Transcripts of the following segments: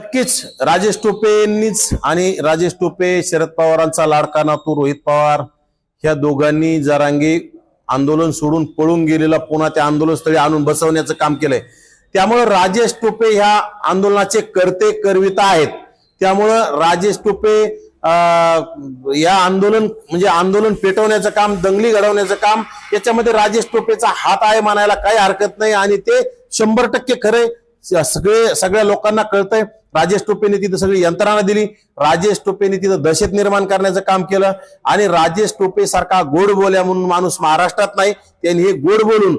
नक्कीच राजेश टोपेंनीच आणि राजेश टोपे शरद पवारांचा लाडका नातू रोहित पवार ह्या दोघांनी जरांगी आंदोलन सोडून पळून गेलेला पुन्हा त्या आंदोलनस्थळी आणून बसवण्याचं काम केलंय. त्यामुळं राजेश टोपे ह्या आंदोलनाचे करते करविता आहेत. त्यामुळं राजेश टोपे या आंदोलन म्हणजे आंदोलन पेटवण्याचं काम दंगली घडवण्याचं काम याच्यामध्ये राजेश टोपेचा हात आहे म्हणायला काही हरकत नाही आणि ते शंभर टक्के खरे सगळे सगळ्या लोकांना कळतंय राजेश टोपेने तिथं सगळी यंत्रणा दिली. राजेश टोपेने तिथं दहशत निर्माण करण्याचं काम केलं. आणि राजेश टोपे सारखा गोड बोल्या म्हणून माणूस महाराष्ट्रात नाही त्यांनी हे गोड बोलून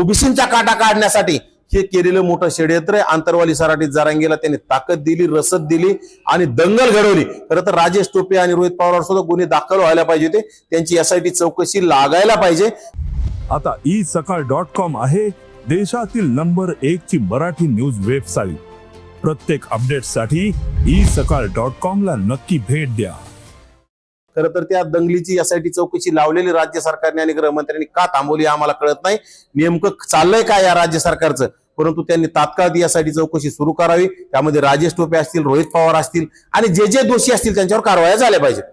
ओबीसींचा काटा काढण्यासाठी हे केलेलं मोठं षडयंत्र आहे. आंतरवाली सराटीत जारांगीला त्यांनी ताकद दिली रसद दिली आणि दंगल घडवली. खरं तर राजेश टोपे आणि रोहित पवार सुद्धा गुन्हे दाखल व्हायला पाहिजे होते. त्यांची एसआयटी चौकशी लागायला पाहिजे. आता ई सकाळ डॉट कॉम आहे. देशातील नंबर एक ची मराठी न्यूज वेबसाईट. प्रत्येक अपडेटसाठी ई सकाळ डॉट कॉम ला नक्की भेट द्या. खर तर त्या दंगलीची यासाठी चौकशी लावलेली राज्य सरकारने आणि गृहमंत्र्यांनी का थांबवली आम्हाला कळत नाही. नेमकं चाललंय काय या राज्य सरकारचं? परंतु त्यांनी तात्काळ यासाठी चौकशी सुरू करावी. त्यामध्ये राजेश टोपे असतील रोहित पवार असतील आणि जे जे दोषी असतील त्यांच्यावर कारवाया झाल्या पाहिजेत.